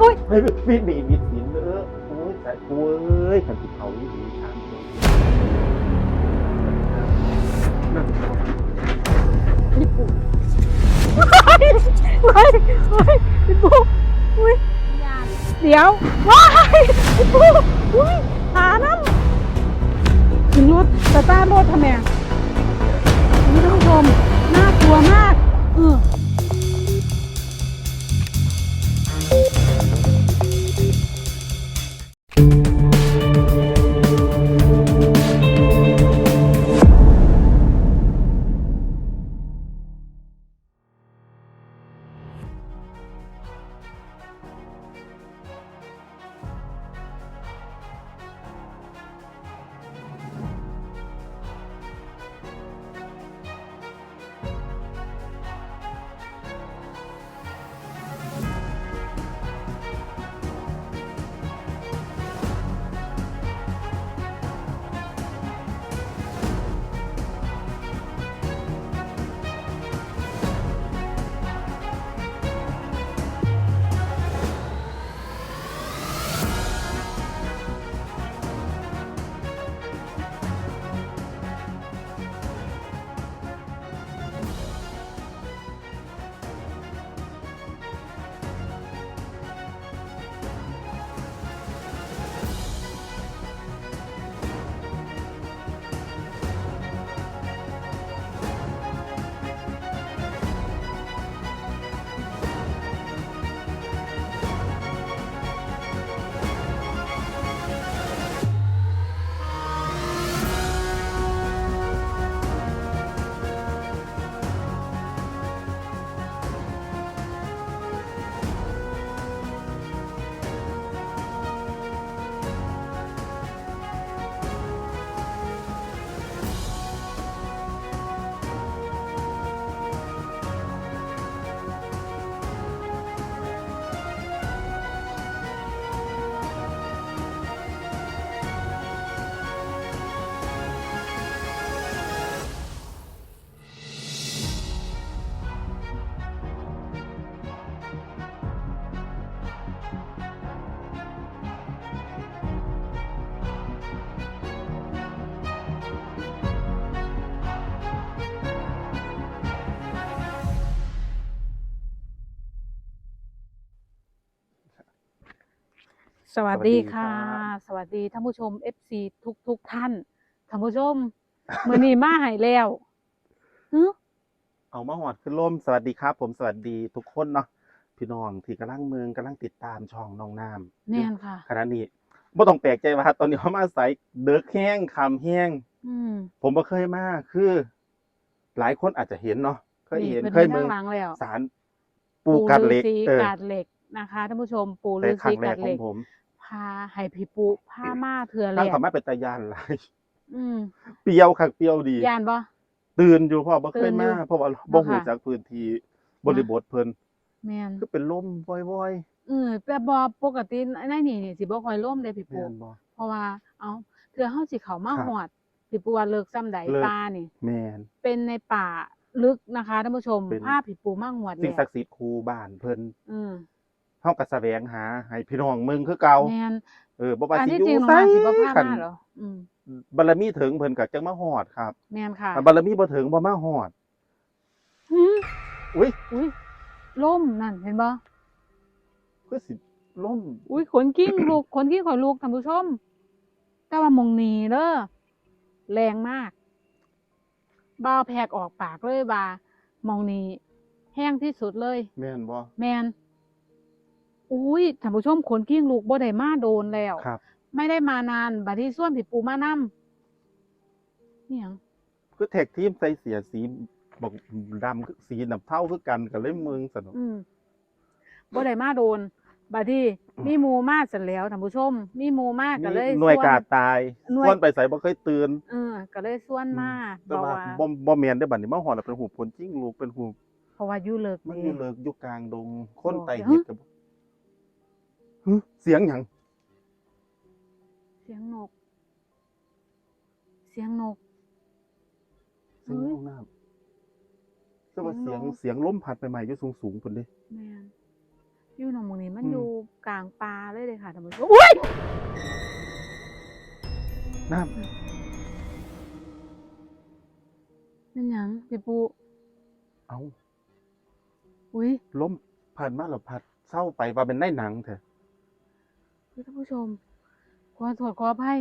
โอ้ยเฮ้ยมีดมีมีสินเด้อโอ้ยแต่กูเอ้ยขันติเขานี่ดีทางนั่นพี่ปูเฮ้ยเฮ้ยเฮ้ยพี่ปูอุ้ยเดี๋ยวว้ายพี่ปูอุ้ยหาน้ำขึ้นรถสตาร์ทรถทำไมอะนี่ท่านผู้ชมน่ากลัวมากเออ วัสดีค่ะ สวัสดีท่านผู้ชม FC ทุกทุกๆท่านท่านผู้ชมมือนี้มาใหายแล้วฮึเอามาหอดขึ้นล่มสวัสดีครับ ผมสวัสดีทุกคนเนาะพี่น้องที่กำลังเมืองกำลังติดตามช่องน้องน้ำแน่นค่ะขณะนี้บ่ต้องแปลกใจว่าตอนนี้เขามาใส่เดือกแห้งคำแห้งอืมผมบ่เคยมาคือ หลายคนอาจจะเห็นเนาะเคยเห็นนี่เคยพิ่เมืองข้างหลังแล้วสารปูกัดเหล็กฤาษีเออกาดเหล็กนะคะท่านผู้ชมปูฤแต่าครั้ษีงแรกากดขเหอล็งกผมพาให้พี่ปูผ้ามาเถื่อแหลตั้งกคำว่าเป็นตายานหลายอืมเปรี้ยวคักเปรี้ยวดี ยานบ่ ตื่นอยู่พ่อบ่เคตื่ยนอยู่มาเพราะว่าบ่บ่ฮู้ค่ะจักพื้นที่บริบทเพิ่นแม่นคือเป็นลมว่อยเออแต่บ่ปกติในนี่นี่สิบ่ค่อยล่มเด้พี่ๆปูแม่นบ่ เพราะว่าเอาเถื่อเฮาสิเข้ามาครับ ฮอดพี่ปูว่าเลิกซ้ำใดเลิกป่านี่ แม่น เป็นในป่าลึกนะคะท่านผู้ชมเป็น ภาพผีปูมั่งหวดสิ่งแล้ศักดิ์สิทธิ์ครูบ้านเพิ่น อืม เฮาก็แสวงหาให้พี่น้องเมืองคือเก่าแมนเออบ่ว่าอันสิที่อยู่จริงน้องไสนาสิบ่พาคันมาเหรออืมบารมีถึงเพิ่นก็จังมาฮอดครับแมนค่ะถ้าบารมีบ่ถึงบ่มาฮอดหืมอุ้ยอุ้ยล่มนั่นเห็นบ่คือสิล่มอุ้ยขนกิ้งลูกขนกิ้งขอยลูกท่านผู้ชม แต่ว่ามองนีเด้อแรงมากบ้าวแพกออกปากเลยว่า มองนีแห้งที่สุดเลย แม่นบ่ แมน อุ้ยท่านผู้ชมขนกิ้งลูกบ่ได้มาโดนแล้ว ครับ ไม่ได้มานานบัดที่ส่วนผิดปูมานํนี่หยังคือแท็กทีมใส่เสียสีบอกดำคือสีน้ำเท่าคือกันก็เลยเมืองสนุกอืมบ่ได้มาโดนบัดที่มีหมูมาเสร็จแล้วท่านผู้ชม มีหมูมาก็เลยหน่วยส่ กาดตายหน่วย ส่วนไปใส่บ่เคยตื่น เออก็เลยส่วนมาแต่บอกว่าว่าบ่บ่แม่นได้อบัดนี้มาฮอดแล้วเป็นหูผลจริงลูกเป็นหูเพราะว่าอยู่เลิกมันเด้อยู่เลิกอยู่กลางดงคนบอกไต่เดี๋ยวเห็ดกับฮึ เสียงหยังเสียงนก เสียงนก เสียงเฮ้ยลงน้ำแต่ว่าเสีเสียยงงนกเสียงลมพัดใหม่ๆอยู่สูงๆพุ่นเด้แม่นอยู่หนองมองนี้มันอืมอยู่กลางป่าเลยเลยค่ะท่านผู้ชมอุ้ยน้นั่นหยังพี่ปูำเอาอุ้ย ล้มผ่านมาหรอพัดเศร้าไปว่าเป็นได้หนังเถอะเฮ้ย ท่านผู้ชมขอโทษขออภัย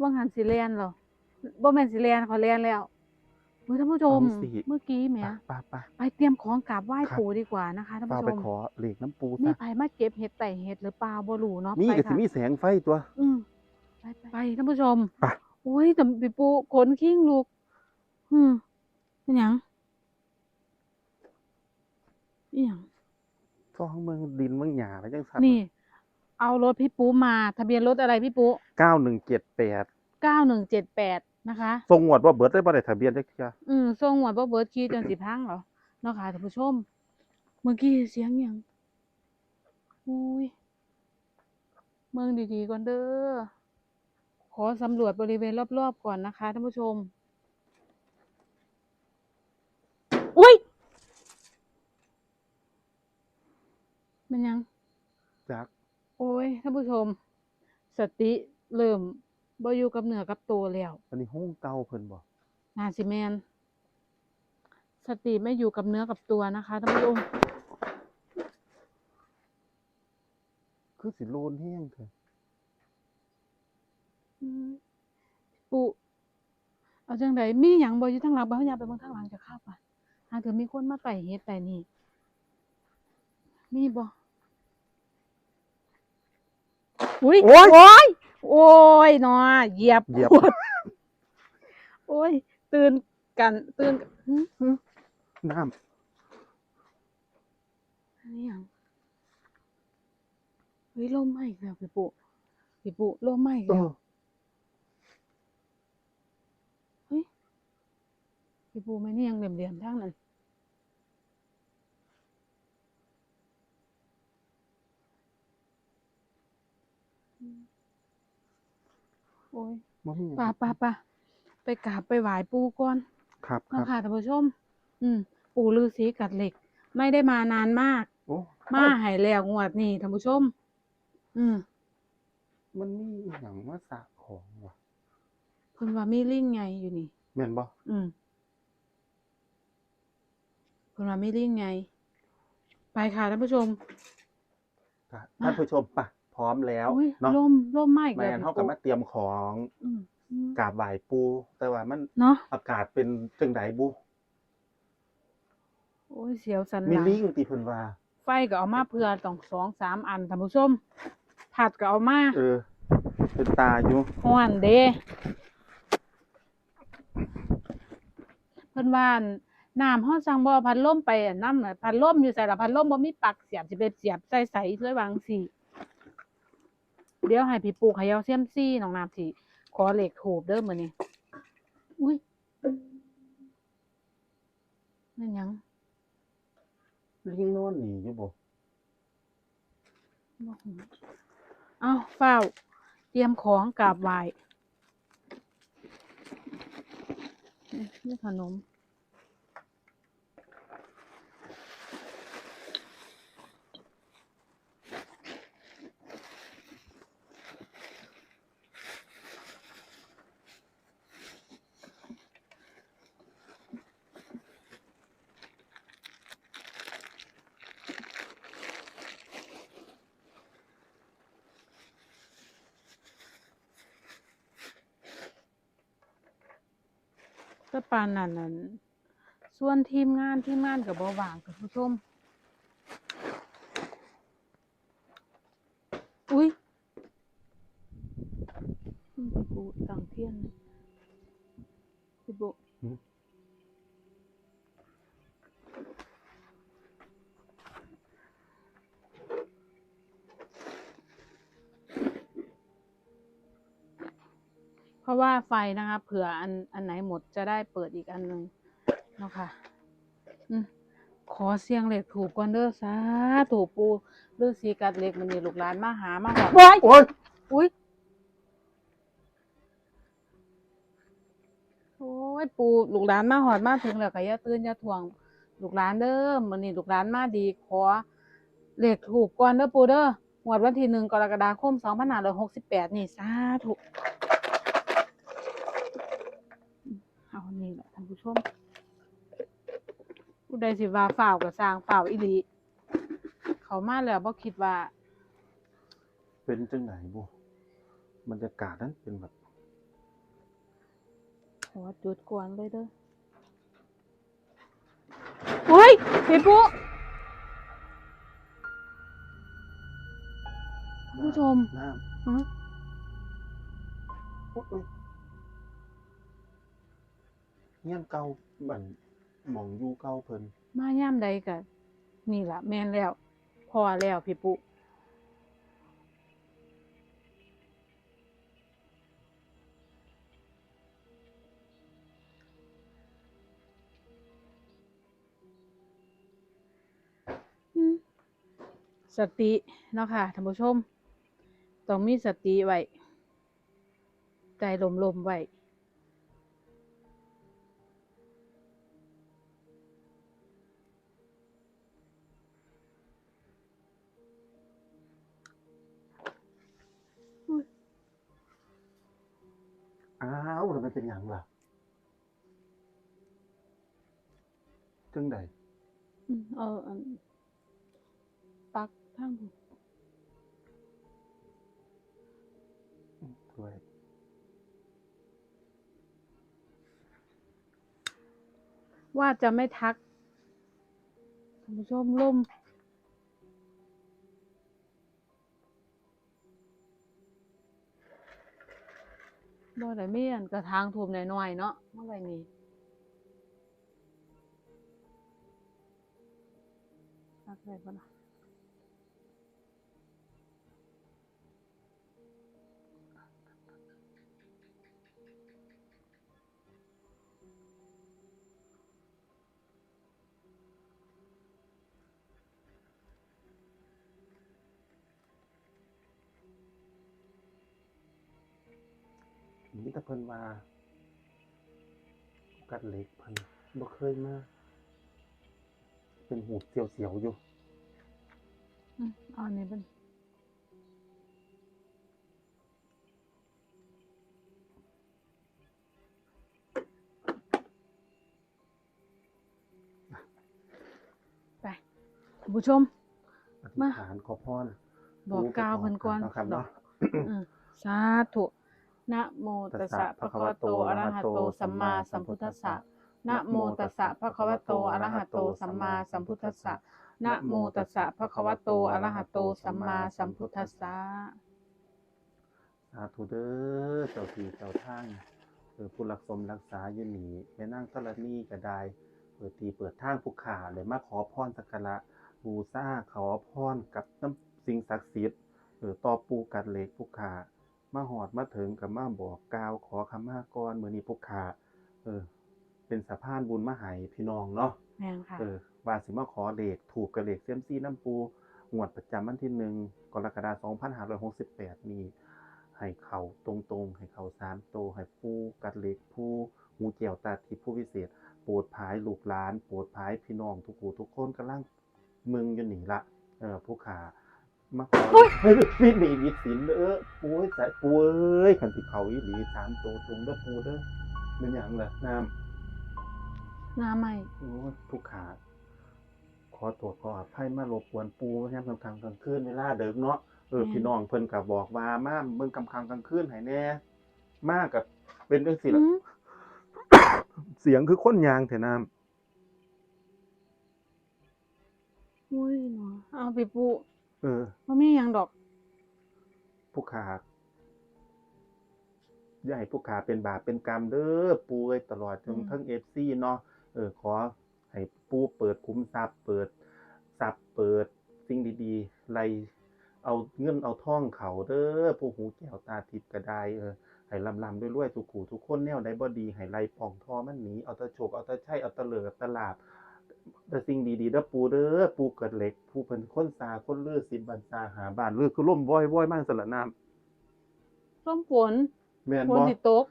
ว่างหันสิเลียนเหรอบ่แม่นสิเลียนขอเลียนแล้วเฮ้ยท่านผู้ชมเมื่อกี้แหมปะปะปะไปเตรียมของกราบไหว้ครับ ปู่ดีกว่านะคะท่านฟ้าผู้ชไปมขอเหล็กน้ำปูมีซะไผมาเก็บเห็ดไต่เห็ดหรือเปล่าบ่รู้เนาะนี่ไปก็สิค่ะมีแสงไฟตัว อืมไปไปไปท่านผู้ชมไป โอ้ยแต่ปีปูขนขิ้งลูก อืมเป็นหยังอหยังท้องเมืองดินเมืองหยาไปจังสันนี่ เอารถพี่ปูมาทะเบียนรถอะไรพี่ปูเก้าหนึ่งเจ็ดแปดเก้าหนึ่งเจ็ดแปดนะคะ ทรงหวดว่าเบิร์ดได้บ่ได้ทะเบียนได้จ้ะอืมส่งหวดบ่เบิร์ดคีจนสิพังเหรอเนาะค่ะท่านผู้ชม เมื่อกี้เสียงหยังอุ้ยเมืองดีๆก่อนเด้อขอสำรวจบริเวณรอบๆก่อนนะคะท่านผู้ชม อุ้ยมันยัง จักโอ้ยท่านผู้ชม สติเริ่มบ่อยู่กับเหนือกับตัวแล้วอันนี้ห้องเก่าเพิ่นบ่นาสิแมนสติไม่อยู่กับเนื้อกับตัวนะคะท่านผู้ชมคือสิโลนแห้งเถอะอืมปุเอาจังไดมีหยังบ่อยู่ทางหลังบ่เฮาอยากไปเบิ่งทางหลังจะเข้าป่ะหาเกิดมีคนมาไต่เฮ็ดไต่นี่มีบ่ อุ้ยโอ๊ยโอ้ยโอ้ยเนาะเหยียบเหยียบ ขวดโอ้ย ตื่นกันตื่นกันหึน้อันนี้หยังเฮ้ยลมมาอีกแล้วพี่ปุพี่ปุลมมาอีกำเอแล้วอเฮ้ยพี่ปูไม่นี่ยังเหลี่ยมๆทางนั้น โอ้ยบ่มีป่าป่าป่าไปกราบไปไหว้ปูก่อนครับคเนาะรับค่ะท่านผู้ชม อืม ปู่ฤาษีกัดเหล็ก ไม่ได้มานานมาก โอ้มาใหายแล้วงวดนี่ท่านผู้ชม อืมมันมีอหย่างมาสะของว่ะเพิ่นว่ามีลิงไงอยู่นี่ แม่นบ่อืมเพิ่นว่ามีลิงไง ไปค่ะท่านผู้ชมก็ท่านผู้ชมปะ พร้อมแล้วอุ้ยเนาะลมลมมาอีกแม่แล้วนเฮาก็มาเตรียมของอืมอืมกราบไหว้ปู แต่ว่ามันเนาะอากาศเป็นจังไดบุโอ้ยเสียวสันหมีลังลิงติเพิ่นว่า ไฟก็เอามาเพื่อต้องสองสามอันท่านผู้ชมผัดก็เอามาเออ เป็นตาอยู่ฮ้อนเด้เพิ่นว่าอั่นน้ำเฮาสั่งบ่เอาพัดลมไปอันนำน่ะพัดลมอยู่ใส่ละพัดลมบ่มีปลั๊กเสียบสิไปเสียบใส่ใส่เลยวาจั่งซี่ เดี๋ยวให้พี่ปูเขย่าเซียมซี่น้องน้ำสิขอเลขถูกเด้อมื้อนี้อุ้ยนั่นหยังลิงนอนหนีอยู่บ่บ่ฮู้เอ้าเฝ้าวเตรียมของกราบไหว้นี่นี่ขนม ก็ ปานนั้นนั้นส่วนทีมงานทีมงานกับบ่วางกับผู้ชม อุ้ยกูต่างเทียนนะพี่ เพราะว่าไฟนะคะเผื่ออันอันไหนหมดจะได้เปิดอีกอันหนึ่งเนาะค่ะอืมขอเสียงเหล็กถูกก่อนเด้อสาถูกปูเลือสีกัดเหล็กมันนี่ลูกหลานมาหามาหอดว้ายโอ้ยอุ้ยโอ้ยปูลูกหลานมาหอดมาถึงแล้วก็อย่าตื่นอย่าถ่วงลูกหลานเด้อมื้อนี้ลูกหลานมาดีขอเลขถูกก่อนเด้อปูเด้องวดวันที่หนึ่งกรกฎาคม2568นี่สาธุเอานี่แหละท่านผู้ ชมผู้ใดสิว่าฝ่าวก็สร้างฝ่าวอีหลีเขามาแล้วบ่คิดว่า เป็นจังไหนบุบรรยากาศนั้นเป็นแบบหัวจุดกวนเลยเด้อโอ้ยพี่ปุ๊คุณผู้ชมน้ฮะำโอ๊ย เงี้ยนเก่าบันหมองอยู่เก่าเพิ่นมาย่ามใดกันนี่ล่ะ แม่นแล้ว พอแล้วพี่ปุ๊สติเนาะค่ะท่านผู้ชม ต้องมีสติไว้ ใจลมๆไว้ เป็นหยังล่ะจังใดอืมเอาอันปักทั้งด้วยว่าจะไม่ทักท่านผู้ชมล่ม บ่ได้มีอันกระทางทูมน้อยๆเนาะเมื่อไหร่นี้รักได้ปะนะ มีแต่เพิ่นว่ากัดเหล็กเพิ่นบ่เคยมาเป็นหูเสียวๆอยู่อืมเอาอันนี้เป็นไปท่านผู้ชม อธิษฐานขอพร บอกกล่าวเพิ่นก่อน เนาะครับดอเนาะกอืมสาธุ นะโมตัสสะภะคะวะโตอะระหะโตสัมมาสัมพุทธัสสะนะโมตัสสะภะคะวะโตอะระหะโตสัมมาสัมพุทธัสสะนะโมตัสสะภะคะวะโตอะระหะโตสัมมาสัมพุทธัสสะสาธุเด้อเจ้าที่เจ้าทางเออผู้รักสมรักษาอยู่นี่แม่นางธรณีก็ได้เปิดทีเปิดทางผู้ขาเลยมาขอพรสักการะบูชาขอพรกับน้ำสิ่งศักดิ์สิทธิ์เออต่อปูกัดเหล็กผู้ขา มาหอดมาถึงกับมาบอกกล่าวขอขมาก่อนมื้อนี้ผู้ขาเออ เป็นสะพานบุญมาให้พี่น้องเนาะแม่นค่ะ เออว่าสิมาขอเลขถูกกับเลขเซียมซีน้ำปูงวดประจำวันที่หนึ่งกรกฎาคม2568 นี้ให้เขาตรงๆ ให้เขาสามโตวให้ผู้กัดเหล็กผู้หูเจียวตาทิพย์ผู้วิเศษ โปรดภายลูกหลาน โปรดภายพี่น้องทุกหูทุกคนกำลังมึงอยู่หนีละ เออผู้ขา มาขอเฮ้ยวิทย์หนีวิทย์สินเด้อปูเอ้ยสายปูเอ้ยขันติเขาอีหลีสามโตวตรงเด้อปูเด้อเป็นหยังล่ะน้ำหน้าใหม่โอ้ยผู้ขาขอตรวจขออภัยมารบกวนปูแฮมกลางค่ำกลางคืนเวลาเดิมเนาะเอออืมพี่น้องเพิ่นก็บอกว่ามาเบิ่งกำค่ำกลางคืนให้แน่มากับเป็นจังซี่ล่ะอืมเสียงคือคนยางแถน้ำอุ้ยเนาะเอาไปปู เออบ่มีหยังดอก ผู้ขาอย่าให้ผู้ขาเป็นบาปเป็นกรรมเด้อปูเอ้ยตลอดจนอืมทั้ง FC เนาะเออ ขอให้ปูเปิดคุ้มทรัพย์เปิดทรัพย์เปิดสิ่งดีๆไล่เอาเงินเอาท่องเขาเด้อผู้หูแก้วตาทิพย์ก็ได้เออให้ลำลำด้วยรวยๆทุกขู่ทุกคนแนวใดบ่ดีให้ไล่ป่องทอมันหนีเอาแตะโฉกเอาแตะใช่เอาแตะเหลือตะลาบ แต่สิ่งดีๆเด้อปูเด้อปูเกิดเหล็กผู้เพิ่นคนสาคนลือสิบบันซาหาบ้านลือคือล่มว้อยว้อยๆมากสละน้ำส้มฝนแม่นฝนบ่สิตก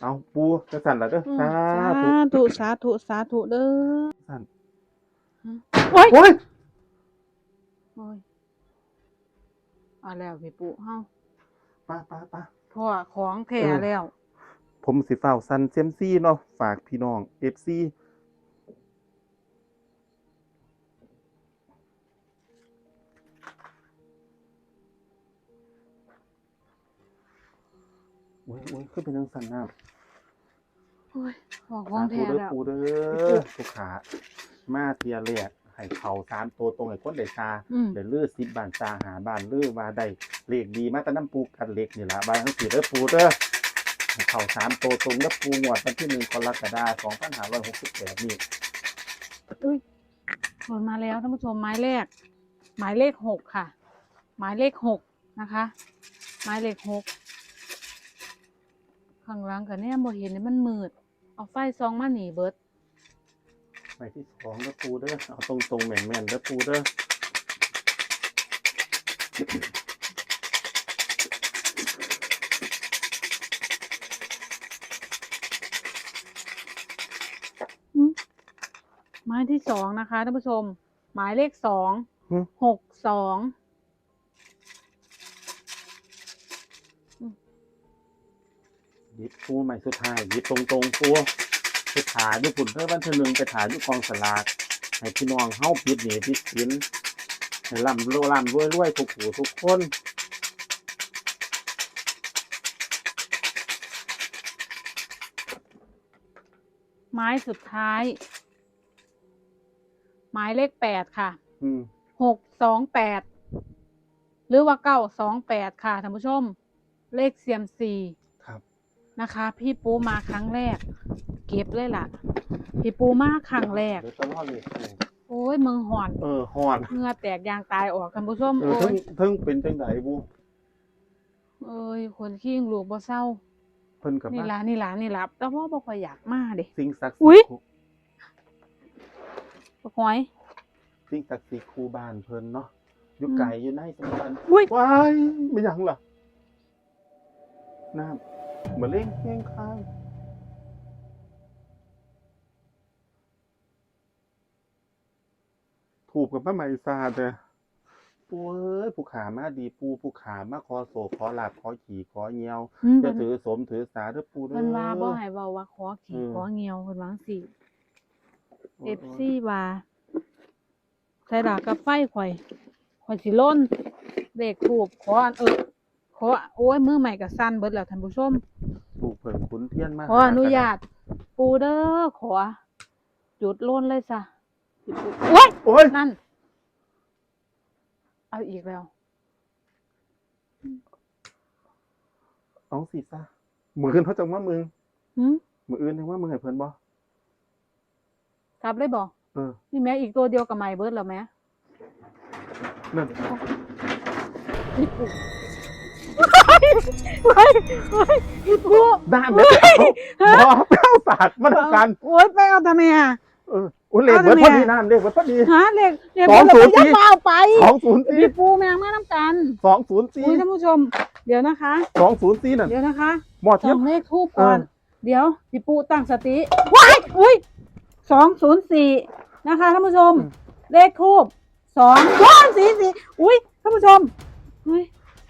เอาปูจังสั่นล่ะเด้ออืมสาสาธุธุสาธุสาธุเด้อสั่นโอ้ยโอ้ยโอ้ยเอาแล้วพี่ปุ๊เฮาป้าป้าป้าพ่อของแท้เออ แล้ว ผมสิฝ้าวซันเซยมซี่เนาะฝากพี่น้อง FC อ้ยโอ้ยขึ้นเป็นจังสันน้ำโอ้ยพ่อของแท้ปูเด้อแล้วปูเด้อลูกค้ามาเทียเรียกให้เขาสามตัวตรงให้คนได้ซาอืมเดี๋ยวลือสิบบ้านซาหาบ้านลือว่าได้เลขดีมาแต่น้ำปูกันเลขนี่ละบ้านทั้งสี่เด้อปูเด้อให้เขาสามตัวตรงแล้วปูงวดวันที่หนึ่งกรกฎาคมสองพันห้าร้อยหกสิบแปดนี่อุ้ยผลมาแล้วท่านผู้ชมหมายเลขหมายเลขหกค่ะ หมายเลขหกนะคะ หมายเลขหก ข้างหลังกันเนี่ยบ่เห็นเลยมันมืด เอาไฟซองมาหนีเบิดหมายที่สองเด้อปูเด้อเอาตรงตรงๆแม่นแม่นๆเด้อปูเด้อหมายที่สองนะคะท่านผู้ชม หมายเลขสองหึหกสอง หยิบปูใหม่สุดท้ายหยิบตรงตรงๆปูไปถาญี่ปุ่นเพื่อวันที่หนึ่งไปถาอยู่กองสลากให้พี่น้องเฮาปิดหนีปิดสินให้ร่ำรวยร่ำรวยรวยทุกผู้ทุกคนไม้สุดท้าย หมายเลขแปดค่ะอืมหกสองแปดหรือว่าเก้าสองแปดค่ะท่านผู้ชม เลขเซียมซีครับ นะคะ พี่ปูมาครั้งแรก เก็บเลยล่ะ พี่ปูมาครั้งแรก เดี๋ยวจะรอเลยโอ้ยมึงห่อนเออหอนเหงื่อแตกยางตายออกท่านผู้ชมเออโอ้ถึงยถึงเป็นจังไดบูเอ้ยคนขี้งลูกบ่เศร้า เพิ่นกับนี่มาล่ะนี่ล่ะนี่ล่ะแต่ว่าบ่ค่อยอยากมาเด้ สิ่งศักดิ์อุ๊สิย ทธิ์บ่ค่อยสิ่งศักดิ์สิทธิ์ครูบ้านเพิ่นเนาะอยู่อืมไกลอยู่ในสมบันอุ้ยว้ายไม่ยังล่ะน้ำ เหมือนเล่งเล่งข้างถูกกับป้าไหมซาเด้อปูเอ้ยผู้ขามาดีปูผู้ขามาขอโศกขอลาบขอขี่ขอเงียวอืมจะเพิ่นถือสมถือสาเด้อปูเด้อ เพิ่นว่าบ่ให้เว้าว่าขอขี่อืม ขอเงียวเพิ่นว่าจังซี่โอ้ย FC ว่าใส่ดากกับไฟข่อยข่อยสิล้นเลขถูกขออันเออ ขอโอ้ยมือใหม่ก็สั่นเบิดแล้วท่านผู้ชมถูกเพิ่นขุนเทียนมาขออนุญาตปูเด้อขอจุดล้นเลยซะสิปูโอ้ยโอ้ยนั่น เอาอีกแล้วเอาสิซะมืออื่นเขาจังว่ามึงหืมมืออื่นจังว่ามึงให้เพิ่นบ่กลับเลยบ่เออนี่แม่อีกตัวเดียวกับไม้เบิดแล้วแม่นั่น พี่ปูเฮ้ยเฮ้ยพี่ปูด้านแล้วเอาบ่ไปเอาสากมาทำกันโอ้ยไปเอาทำไมอะเออโอ้ยเลขเอาเบิดทำไมพออะดีน้ำเลขเบิดพอดีฮะเด็กเด็กสองเราศูไปนย์ยักสี่มาเอาไปสองศูนย์สี่พี่ปูแมงมาน้ำกันสองศูนย์สี่อุ้ยท่านผู้ชม เดี๋ยวนะคะสองศูนย์สี่นั่นเดี๋ยวนะคะหมอสเทียอบงเลขทูบก่อนเออเดี๋ยวพี่ปูตั้งสติว้ายอุ้ยสองศูนย์สี่นะคะท่านผู้ชม เลขทูบสองว้ายสี่สี่อุ้ยท่านผู้ชมอุ้ย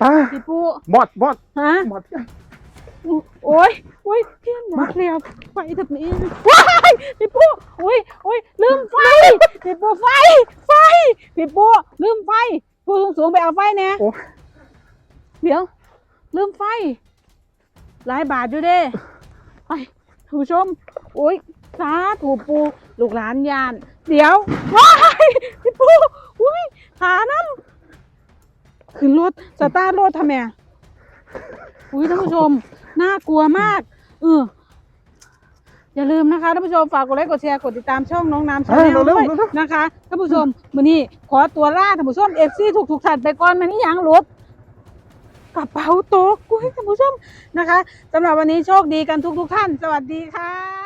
ตาพี่ปูหมอดหมอดฮะหมอดเทียบโอ้ยโอ้ยเพี้ยนหมดแล้วไฟแบบนี้ว้ายพี่ปูโอ้ยโอ้ยลืมไฟพี่ปูไฟ ไฟพี่ปูลืมไฟปูสูงสูงๆไปเอาไฟเนี่ยโอ้ยเดี๋ยว ลืมไฟ หลายบาทอยู่เด้ไปท่านผู้ชม โอ้ยสาถูปูลูกหลานยาน เดี๋ยวว้ายพี่ปูอุ้ยหาน้ำ ขึ้นรถสตาร์ทรถทำไมอะอุ้ยท่านผู้ชม น่ากลัวมาก เออ อย่าลืมนะคะท่านผู้ชมฝากกดไลค์กดแชร์กดติดตามช่องน้องน้ำชาแนลด้วยนะคะท่านผู้ชมมื้อนี้ขอตัวล่าท่านผู้ชมเอฟซีถูกถูกๆถัดไปก่อนมันนี่ยังหลุดกระเป๋าตกกุ้ยท่านผู้ชมนะคะสำหรับวันนี้โชคดีกันทุกทุกๆท่าน สวัสดีค่ะ